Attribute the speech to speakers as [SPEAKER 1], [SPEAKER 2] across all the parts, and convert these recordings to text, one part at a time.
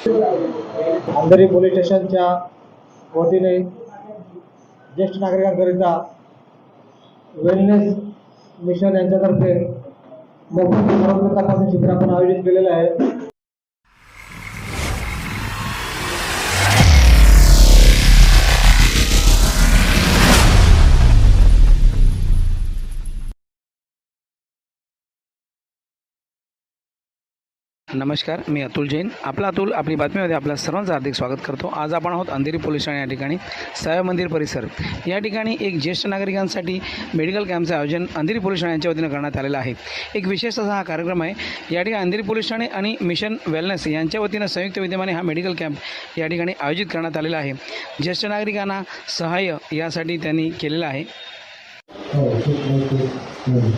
[SPEAKER 1] Andheri police स्टेशनच्या वतीने ज्येष्ठ नागरिकांकरिता वेलनेस मिशन यांच्यातर्फे मोफत आरोग्य तपासणी शिबिर आपण आयोजित केलेलं आहे.
[SPEAKER 2] नमस्कार मी अतुल जैन. आपला अतुल आपली बातमीमध्ये आपल्या सर्वांचं हार्दिक स्वागत करतो. आज आपण आहोत अंधेरी पोलीस ठाणे या ठिकाणी साया मंदिर परिसर. या ठिकाणी एक ज्येष्ठ नागरिकांसाठी मेडिकल कॅम्पचं आयोजन अंधेरी पोलीस ठाणे यांच्या वतीनं करण्यात आलेलं आहे. एक विशेष असा हा कार्यक्रम आहे या ठिकाणी अंधेरी पोलीस ठाणे आणि मिशन वेलनेस यांच्या वतीनं संयुक्त विद्यमाने हा मेडिकल कॅम्प या ठिकाणी आयोजित करण्यात आलेला आहे. ज्येष्ठ नागरिकांना सहाय्य यासाठी त्यांनी केलेलं आहे.
[SPEAKER 1] हो, हो, हो,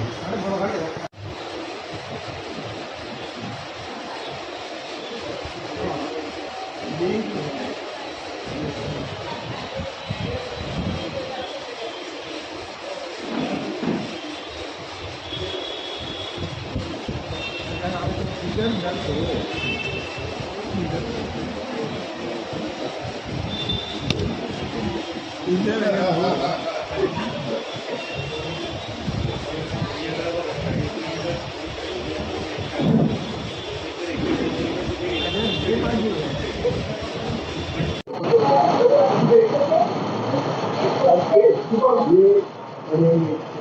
[SPEAKER 1] 이제는 이제 你放心我愿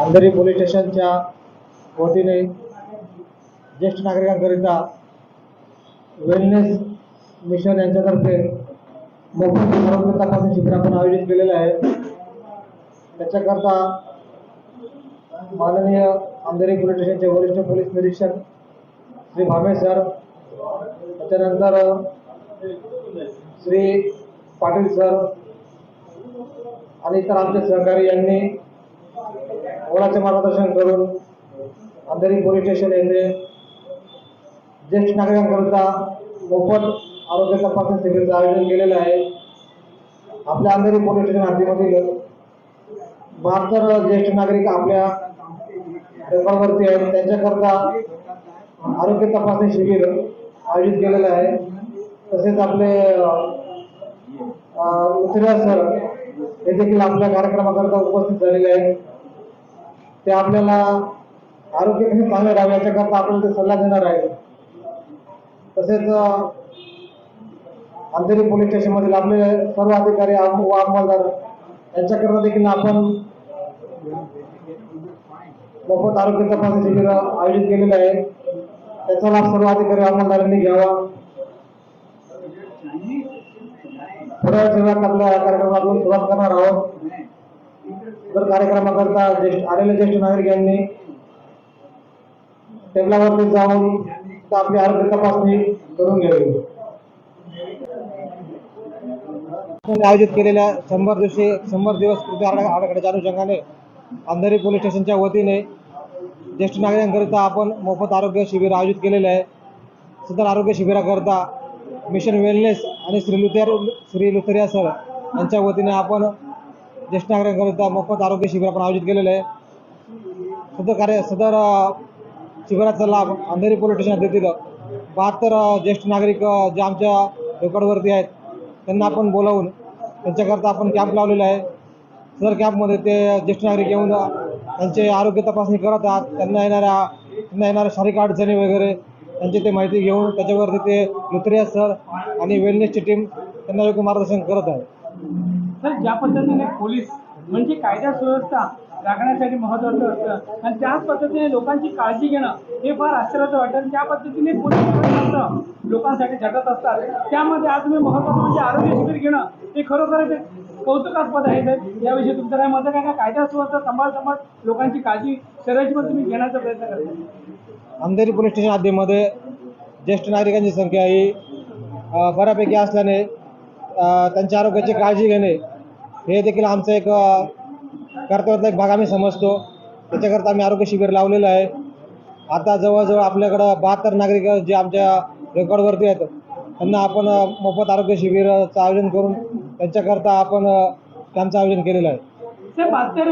[SPEAKER 1] अंधेरी पोलीस स्टेशनच्या वतीने ज्येष्ठ नागरिकांकरिता वेलनेस मिशन यांच्यातर्फे मोफत आरोग्य तपासणी शिबिर आपण आयोजित केलेलं आहे. त्याच्याकरता माननीय अंधेरी पोलीस स्टेशनचे वरिष्ठ पोलीस निरीक्षक श्री भामे सर त्याच्यानंतर श्री पाटील सर आणि इतर आमचे सहकारी यांनी मुलाचे मार्गदर्शन करून अंधेरी पोलीस स्टेशन येथे ज्येष्ठ नागरिकांकरिता मोफत आरोग्य तपासणी शिबिरचं आयोजन केलेलं आहे. आपल्या अंधेरी पोलीस स्टेशन हद्दीमधील बहात्तर ज्येष्ठ नागरिक आपल्या रेकॉर्डवरती आहेत. त्यांच्याकरता आरोग्य तपासणी शिबिर आयोजित केलेलं आहे. तसेच आपले उतऱ्या सर हे देखील आपल्या कार्यक्रमाकरता उपस्थित झालेले आहेत ते आपल्याला आरोग्य कसे चांगले राहावे याच्याकरता आपल्याला ते सल्ला देणार आहे. तसेच आंतरिक अंधेरी पोलीस स्टेशनमधील आपले सर्व अधिकारी व अंमलदार यांच्याकरता देखील आपण मोफत आरोग्य तपासणी शिबिर आयोजित केलेलं आहे. त्याचा लाभ सर्व अधिकारी अंमलदारांनी घ्यावा. वेळात आपल्या कार्यक्रमातून सुरुवात करणार आहोत. तर कार्यक्रमाकरता ज्येष्ठ आलेले ज्येष्ठ नागरिक यांनी टेबलावरती जाऊन तर आपली आरोग्य तपासणी करून घ्यावी. आयोजित केलेल्या शंभर दिवशी शंभर दिवस कृती आराखड्याच्या अनुषंगाने अंधेरी पोलीस स्टेशनच्या वतीने ज्येष्ठ नागरिकांकरिता आपण मोफत आरोग्य शिबिर आयोजित केलेले आहे. सदर आरोग्य शिबिराकरता मिशन वेलनेस आणि श्री लुथेर श्री लुथेरिया सर यांच्या वतीने आपण ज्येष्ठ नागरिकांकरिता मोफत आरोग्य शिबिर आपण आयोजित केलेलं आहे. सदर कार्य सदर शिबिराचा लाभ अंधेरी पोलीस स्टेशनात देतील बहात्तर ज्येष्ठ नागरिक जे आमच्या रेकॉर्डवरती आहेत त्यांना आपण बोलावून त्यांच्याकरता आपण कॅम्प लावलेला आहे. सदर कॅम्पमध्ये ते ज्येष्ठ नागरिक येऊन त्यांचे आरोग्य तपासणी करत आहात. त्यांना येणाऱ्या त्यांना येणाऱ्या शारीरिक अडचणी वगैरे त्यांची ते माहिती घेऊन त्याच्यावरती ते लुत्रिया सर आणि वेलनेसची टीम त्यांना योग्य मार्गदर्शन करत आहे.
[SPEAKER 3] तर ज्या पद्धतीने पोलीस म्हणजे कायदा सुव्यवस्था राखण्यासाठी महत्वाचं असतं आणि त्याच पद्धतीने लोकांची काळजी घेणं हे फार आश्चर्याचं वाटतं. त्या पद्धतीने पोलीस लोकांसाठी झटत असतात त्यामध्ये आज मी महत्वाचं म्हणजे आरोग्य शिबिर घेणं हे खरोखरच कौतुकास्पद आहे. याविषयी तुमचं काय मत काय का कायदा सुव्यवस्था सांभाळ सांभाळ लोकांची काळजी शरीराची पण तुम्ही घेण्याचा प्रयत्न करता.
[SPEAKER 1] अंधेरी पोलीस स्टेशन हद्दीमध्ये ज्येष्ठ नागरिकांची संख्या ही बऱ्यापैकी असल्याने त्यांच्या आरोग्याची काळजी घेणे हे देखील आमचं एक कर्तव्यातला एक भाग आम्ही समजतो. त्याच्याकरता आम्ही आरोग्य शिबिर लावलेलं आहे. आता जवळजवळ आपल्याकडं बहात्तर नागरिक जे आमच्या रेकॉर्डवरती आहेत त्यांना आपण मोफत आरोग्य शिबिराचं आयोजन करून त्यांच्याकरता आपण त्यांचं आयोजन केलेलं आहे.
[SPEAKER 3] ते बहात्तर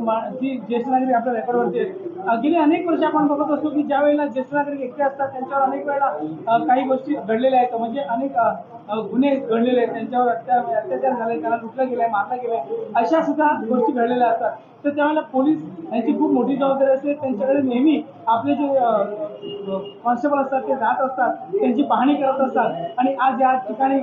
[SPEAKER 3] मा- जी ज्येष्ठ नागरिक आपल्या रेकॉर्डवरती आहेत. गेली अनेक वर्ष आपण बघत असतो की ज्या वेळेला ज्येष्ठ नागरिक एकटे असतात त्यांच्यावर अनेक वेळेला काही गोष्टी घडलेल्या आहेत. म्हणजे अनेक गुन्हे घडलेले आहेत. त्यांच्यावर अत्या अत्याचार झाले त्यांना लुटलं आहे मारलं गेलंय. अशा सुद्धा गोष्टी घडलेल्या असतात. तर त्यावेळेला पोलीस यांची खूप मोठी जबाबदारी असते. त्यांच्याकडे नेहमी आपले जे कॉन्स्टेबल असतात ते जात असतात. त्यांची पाहणी करत असतात. आणि आज या ठिकाणी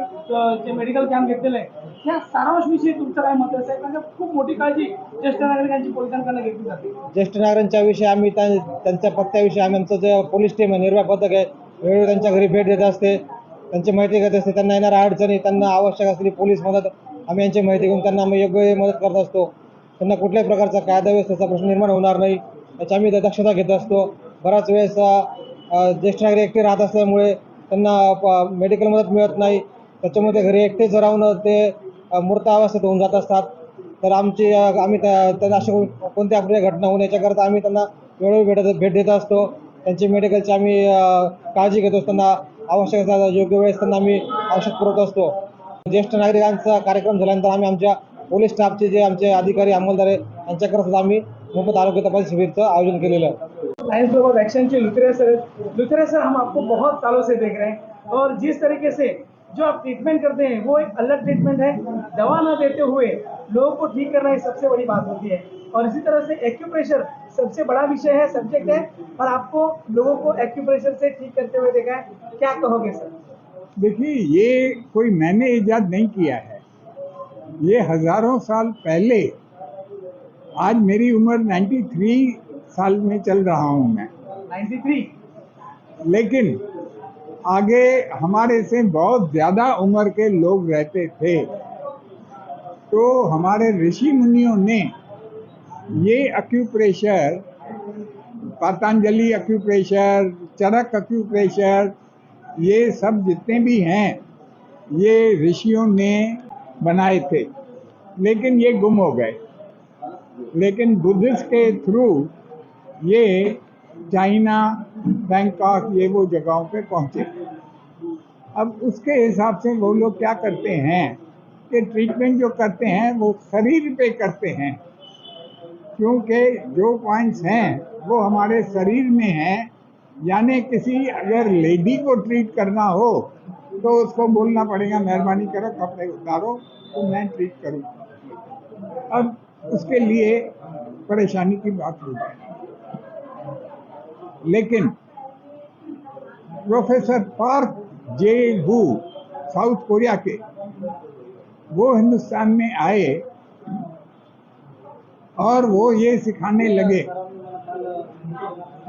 [SPEAKER 3] जे मेडिकल कॅम्प घेतलेले आहे या सारांशविषयी तुमचं काय मत असेल? कारण खूप मोठी काळजी ज्येष्ठ नागरिकांची पोलिसांकडनं घेतली जाते.
[SPEAKER 1] ज्येष्ठ नागरिकांच्या विषयी आम्ही त्यांच्या पत्त्याविषयी आम्ही आमचं जे पोलीस टीम आहे निर्भय पथक आहे वेळोवेळी त्यांच्या घरी भेट देत असते. त्यांची माहिती घेत असते. त्यांना येणाऱ्या अडचणी त्यांना आवश्यक असलेली पोलीस मदत आम्ही यांची माहिती घेऊन त्यांना आम्ही योग्य मदत करत असतो. त्यांना कुठल्याही प्रकारचा कायदा व्यवस्थेचा प्रश्न निर्माण होणार नाही. याची आम्ही दक्षता घेत असतो. बराच वेळेस ज्येष्ठ नागरिक एकटे राहत असल्यामुळे त्यांना मेडिकल मदत मिळत नाही. त्याच्यामुळे ते घरी एकटेच राहून ते मूर्त अवस्थेत होऊन जात असतात. तर आमची आम्ही त्या त्यांना अशा कोणत्या आपल्या घटना होऊन याच्याकरता आम्ही त्यांना वेळोवेळी भेट भेट देत असतो. त्यांची मेडिकलची आम्ही काळजी घेत असतो त्यांना. आवश्यक योग्य वेळेस त्यांना आम्ही औषध पुरवत असतो. ज्येष्ठ नागरिकांचा कार्यक्रम झाल्यानंतर आम्ही आमच्या पोलीस स्टाफचे जे आमचे अधिकारी अंमलदार आहे यांच्याकरता सुद्धा आम्ही मोफत आरोग्य तपास शिबिरचं आयोजन केलेलं आहे.
[SPEAKER 3] लायंस ग्लोबल वैक्सीन के सर लुथरा सर हम आपको बहुत सालों से देख रहे हैं. और जिस तरीके से जो आप ट्रीटमेंट करते हैं वो एक अलग ट्रीटमेंट है। दवा न देते हुए लोगों को ठीक करना ही सबसे बड़ी बात होती है। और इसी तरह से एक्यूप्रेशर सबसे बड़ा विषय है सब्जेक्ट है। और आपको लोगों को एक्यूप्रेशर से ठीक करते हुए देखा है। क्या कहोगे सर?
[SPEAKER 4] देखिए ये कोई मैंने ईजाद नहीं किया है। ये हज़ारों साल पहले आज मेरी उम्र 93 साल में चल रहा हूँ मैं।
[SPEAKER 3] 93
[SPEAKER 4] लेकिन आगे हमारे से बहुत ज़्यादा उम्र के लोग रहते थे। तो हमारे ऋषि मुनियों ने ये अक्यूप्रेशर पतंजलि अक्यूप्रेशर चरक अक्यूप्रेशर ये सब जितने भी हैं, ये ऋषियों ने बनाए थे। लेकिन ये गुम हो गए। लेकिन बुद्धिस्ट के थ्रू ये चाइना, बैंकॉक, ये वो जगहों पे पहुँचे। अब उसके हिसाब से वो लोग क्या करते हैं कि ट्रीटमेंट जो करते हैं, वो शरीर पे करते हैं। क्योंकि जो पॉइंट्स हैं, वो हमारे शरीर में हैं। यानी किसी अगर लेडी को ट्रीट करना हो तो उसको बोलना पड़ेगा, मेहरबानी करो, कपड़े उतारो तो मैं ट्रीट करूँ अब उसके लिए परेशानी की बात हो जाए लेकिन professor Park Jae Woo South Korea के, वो हिंदुस्तान में आए और वो ये सिखाने लगे।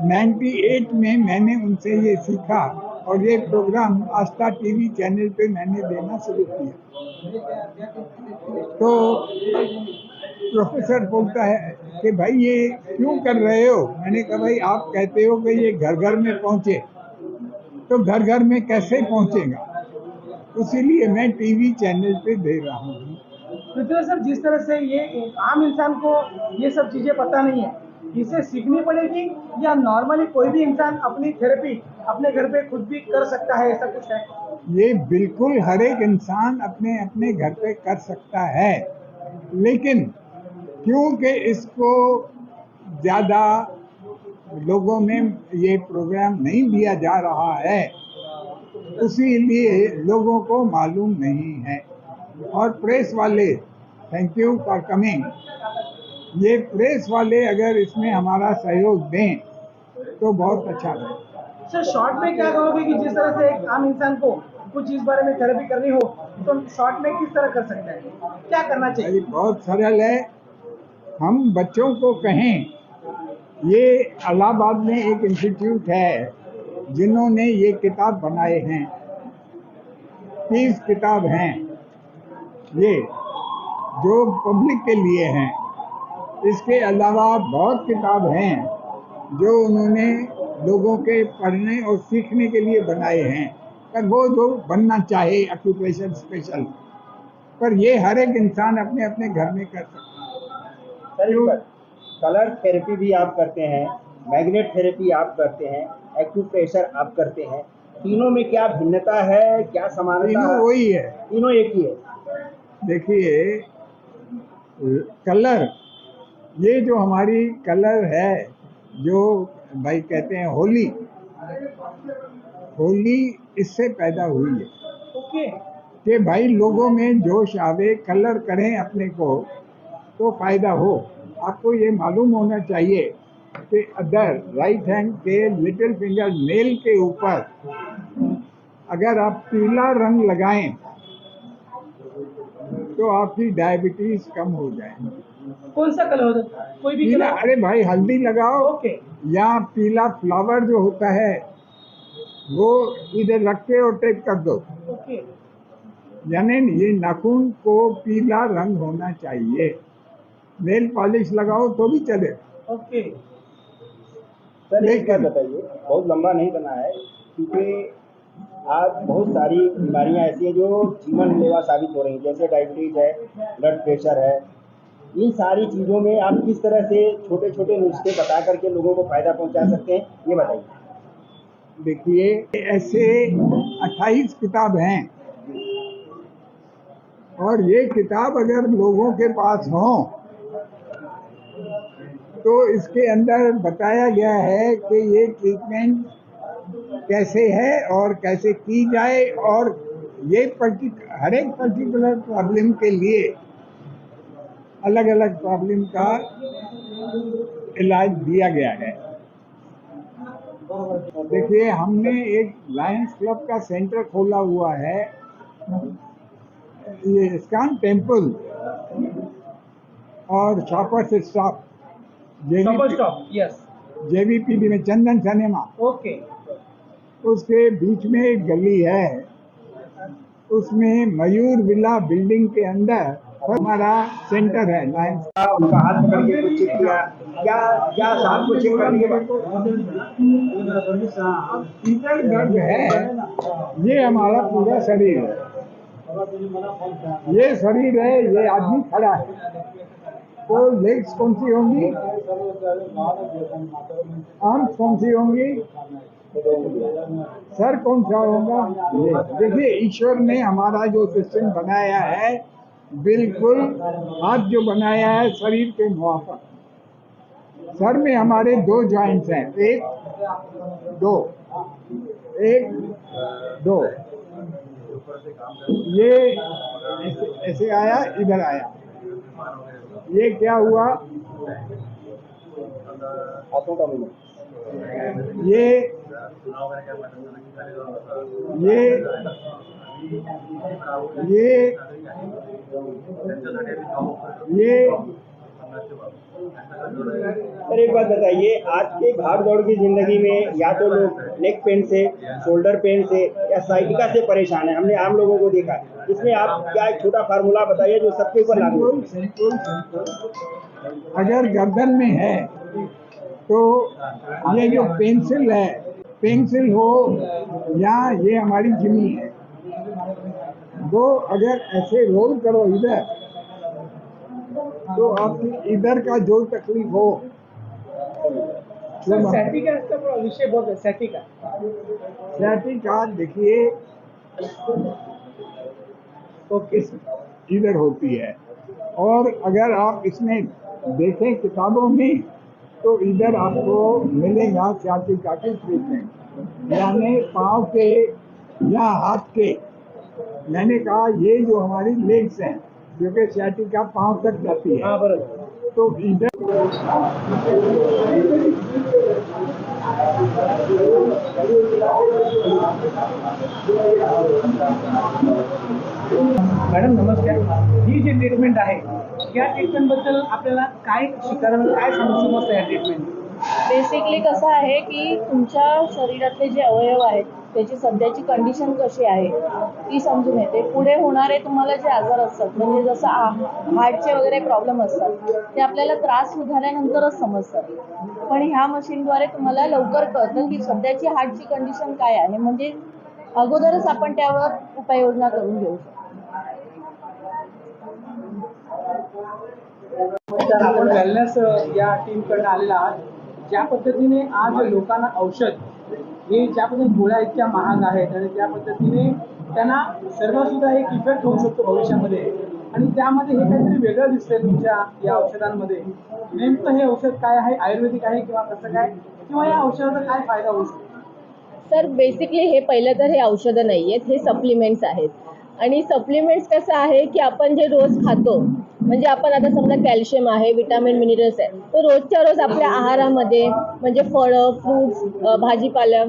[SPEAKER 4] 98 में मैंने उनसे ये सीखा और ये प्रोग्राम आस्था टीवी चैनल पे मैंने देना शुरू किया। तो प्रोफेसर बोलता है कि भाई ये क्यों कर रहे हो? मैंने कहा भाई आप कहते हो कि ये घर घर में पहुँचे तो घर घर में कैसे पहुंचेगा? इसीलिए मैं टीवी चैनल पे दे रहा हूँ।
[SPEAKER 3] पृथ्वी सर जिस तरह से ये आम इंसान को ये सब चीज़ें पता नहीं है इसे सीखनी पड़ेगी या नॉर्मली कोई भी इंसान अपनी थेरेपी अपने घर पे खुद भी कर सकता है ऐसा कुछ है?
[SPEAKER 4] ये बिल्कुल हर एक इंसान अपने अपने घर पे कर सकता है लेकिन क्योंकि इसको ज़्यादा लोगों में ये प्रोग्राम नहीं दिया जा रहा है। इसीलिए लोगों को मालूम नहीं है। और प्रेस वाले थैंक यू फॉर कमिंग ये प्रेस वाले अगर इसमें हमारा सहयोग दें तो बहुत अच्छा रहेगा
[SPEAKER 3] सर शॉर्ट में क्या कहोगे कि जिस तरह से एक आम इंसान को कुछ इस बारे में थेरेपी करनी हो तो शॉर्ट में किस तरह कर सकते हैं? क्या करना चाहिए?
[SPEAKER 4] बहुत सरल है। हम बच्चों को कहें, ये इलाहाबाद में एक इंस्टीट्यूट है, जिन्होंने ये किताब बनाए हैं। तीस किताब हैं। ये जो पब्लिक के लिए हैं। इसके अलावा बहुत किताब हैं, जो उन्होंने लोगों के पढ़ने और सीखने के लिए बनाए हैं। पर वो जो बनना चाहे ऑक्यूपेशन स्पेशल पर ये हर एक इंसान अपने अपने घर में कर सकता
[SPEAKER 5] सर कलर थेरेपी भी आप करते हैं मैग्नेट थेरेपी आप करते हैं एक्यूप्रेशर आप करते हैं तीनों में क्या भिन्नता है क्या समानता
[SPEAKER 4] तीनों वही है।
[SPEAKER 5] तीनों एक ही है।
[SPEAKER 4] देखिए कलर ये जो हमारी कलर है जो भाई कहते हैं होली होली इससे पैदा हुई है।
[SPEAKER 3] ओके
[SPEAKER 4] कि भाई लोगों में जोश आवे कलर करें अपने को तो फ़ायदा हो आपको ये मालूम होना चाहिए कि अदर राइट हैंड के लिटिल फिंगर नेल के ऊपर अगर आप पीला रंग लगाएँ तो आपकी डायबिटीज़ कम हो जाए
[SPEAKER 3] कौन सा कलर होता है? कोई भी
[SPEAKER 4] पीला अरे भाई हल्दी लगाओ।
[SPEAKER 3] ओके
[SPEAKER 4] या पीला फ्लावर जो होता है वो इधर रख के और टेप कर दो।
[SPEAKER 3] ओके
[SPEAKER 4] यानी ये नाखून को पीला रंग होना चाहिए। नेल पॉलिश लगाओ तो भी चले।
[SPEAKER 3] ओके
[SPEAKER 5] सर एक बात बताइए बहुत लंबा नहीं बना है क्योंकि आज बहुत सारी बीमारियाँ ऐसी हैं जो जीवन लेवा साबित हो रही हैं जैसे डायबिटीज़ है ब्लड प्रेशर है। इन सारी चीज़ों में आप किस तरह से छोटे छोटे नुस्खे बता करके लोगों को फ़ायदा पहुँचा सकते हैं ये बताइए।
[SPEAKER 4] देखिए ऐसे 28 किताब हैं। और ये किताब अगर लोगों के पास हो तो इसके अंदर बताया गया है कि ये ट्रीटमेंट कैसे है और कैसे की जाए और ये पर्टिक हर एक पर्टिकुलर प्रॉब्लम के लिए अलग अलग प्रॉब्लम का इलाज दिया गया है। देखिए, हमने एक लायंस क्लब का सेंटर खोला हुआ है। ये इस्कान टेंपल और Shoppers Stop
[SPEAKER 3] double stop yes
[SPEAKER 4] में चंदन सिनेमा
[SPEAKER 3] ओके
[SPEAKER 4] उसके बीच में एक गली है। उसमें मयूर विला बिल्डिंग के अंदर हमारा सेंटर है लायंस
[SPEAKER 5] उनका हाथ पकड़ के कुछ किया। क्या क्या साथ को चेक करने के बाद?
[SPEAKER 4] दर्द है। ये हमारा पूरा शरीर है। ये शरीर है ये आदमी खड़ा है। तो लेग्स कौन सी होंगी? आर्म्स कौन सी होंगी? सर, कौन सा होगा? देखिए, ईश्वर ने हमारा जो सिस्टम बनाया है, बिल्कुल हाथ जो बनाया है, शरीर के मुआफक सर में हमारे दो जॉइंट्स हैं, एक, दो एक, दो। ये ऐसे आया, इधर आया। ये क्या हुआ?
[SPEAKER 5] हाथों का मूवमेंट
[SPEAKER 4] ये ये ये ये
[SPEAKER 5] सर एक बात बताइए, आज के भाग दौड़ की ज़िंदगी में या तो लोग नेक पेन से शोल्डर पेन से या साइटिका से परेशान है, हमने आम लोगों को देखा इसमें आप क्या एक छोटा फार्मूला बताइए जो सबके ऊपर लागू
[SPEAKER 4] अगर गर्दन में है तो ये जो पेंसिल है पेंसिल हो या ये हमारी जिमी है वो अगर ऐसे रोल करो इधर तो आपकी इधर का जो तकलीफ़ हो
[SPEAKER 3] विषय बहुत सैटिका
[SPEAKER 4] सैटिका देखिए तो किस इधर होती है? और अगर आप इसमें देखें किताबों में तो इधर आपको मिलेगा सैटिका के ट्रीटमेंट यानी पाँव के या हाथ के। मैंने कहा ये जो हमारी लेग्स हैं क्योंकि का पाँव तक जाती है।
[SPEAKER 3] हाँ
[SPEAKER 4] तो इधर
[SPEAKER 3] मॅडम नमस्कार. ही जी ट्रीटमेंट आहे या ट्रीटमेंटबद्दल आपल्याला काय शिकायला काय सांगू समजतं या ट्रीटमेंट
[SPEAKER 6] बेसिकली कसं आहे की तुमच्या शरीरातले जे अवयव आहेत त्याची सध्याची कंडिशन कशी आहे ती समजून येते. पुढे होणारे तुम्हाला जे आजार असतात म्हणजे जसं हार्टचे वगैरे प्रॉब्लेम असतात ते आपल्याला त्रास सुधारल्यानंतरच समजतात. पण ह्या मशीनद्वारे तुम्हाला लवकर कळतं की सध्याची हार्टची कंडिशन काय आहे. म्हणजे अगोदरच आपण त्यावर उपाययोजना करून घेऊ शकतो
[SPEAKER 3] तर आपण वेलनेस या टीमकडनं आलेला आहात. ज्या पद्धतीने आज लोकांना औषध हे ज्या पद्धतीने गोळ्या इतक्या महाग आहेत आणि त्या पद्धतीने त्यांना सर्व सुद्धा एक इफेक्ट होऊ शकतो भविष्यामध्ये. आणि त्यामध्ये हे काहीतरी वेगळं दिसतंय तुमच्या या औषधांमध्ये. नेमकं हे औषध काय आहे? आयुर्वेदिक आहे किंवा कसं काय? किंवा या औषधाचा काय फायदा होऊ शकतो?
[SPEAKER 6] सर बेसिकली हे पहिलं तर हे औषधं नाही आहेत हे सप्लिमेंट्स आहेत. आणि सप्लिमेंट्स कसं आहे की आपण जे रोज खातो म्हणजे आपण आता समजा कॅल्शियम आहे विटामिन मिनरल्स आहे तर रोजच्या रोज आपल्या आहारामध्ये म्हणजे फळं फ्रूट्स भाजीपाला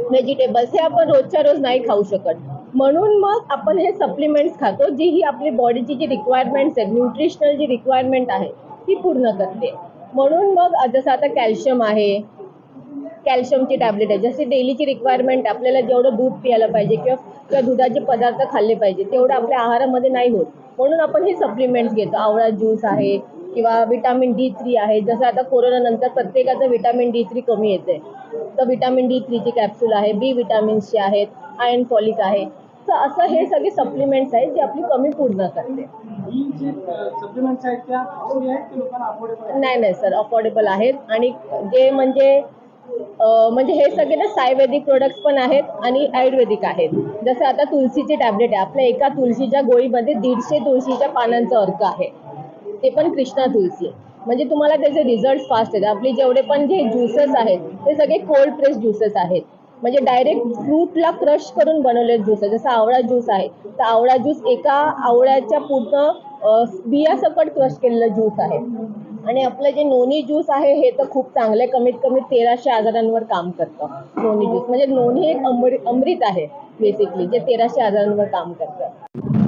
[SPEAKER 6] व्हेजिटेबल्स हे आपण रोजच्या रोज नाही खाऊ शकत. म्हणून मग आपण हे सप्लिमेंट्स खातो जी ही आपली बॉडीची जी रिक्वायरमेंट्स आहेत न्यूट्रिशनल जी रिक्वायरमेंट आहे ती पूर्ण करते. म्हणून मग जसं आता कॅल्शियम आहे कॅल्शियमची टॅबलेट आहे. जसे डेलीची रिक्वायरमेंट आपल्याला जेवढं दूध प्यायला पाहिजे किंवा किंवा दुधाचे पदार्थ खाल्ले पाहिजे तेवढं आपल्या आहारामध्ये नाही होत. म्हणून आपण हे सप्लिमेंट्स घेतो. आवळा ज्यूस आहे किंवा विटामिन डी थ्री आहे. जसं आता कोरोनानंतर प्रत्येकाचं विटामिन डी थ्री कमी येते तर विटामिन डी थ्रीची कॅप्सूल आहे बी विटामिन्सची आहेत आयर्न फॉलिक आहे. तर असं हे सगळे सप्लिमेंट्स आहेत जे आपली कमी पूर्ण करते. नाही नाही सर. अफोर्डेबल आहेत. आणि जे म्हणजे म्हणजे हे सगळे ना सायवेदिक प्रोडक्ट्स पण आहेत आणि आयुर्वेदिक आहेत. जसं आता तुळशीची टॅबलेट आहे. आपल्या एका तुळशीच्या गोळीमध्ये दीडशे तुळशीच्या पानांचा अर्क आहे. ते पण कृष्णा तुळशी म्हणजे तुम्हाला त्याचे रिझल्ट फास्ट आहेत आपले जेवढे पण जे ज्युसेस आहेत ते सगळे कोल्ड प्रेस ज्युसेस आहेत. म्हणजे डायरेक्ट फ्रूटला क्रश करून बनवलेले ज्यूस आहे जसं आवळा ज्यूस आहे तर आवळा ज्यूस एका आवळ्याच्या पूर्ण अं, बियासकट क्रश केलेलं ज्यूस आहे. आणि आपलं जे नोनी ज्यूस आहे हे तर खूप चांगलं आहे. कमीत कमी तेराशे आजारांवर काम करतं. Noni juice. म्हणजे नोनी एक अमृत आहे बेसिकली जे तेराशे आजारांवर काम करतं.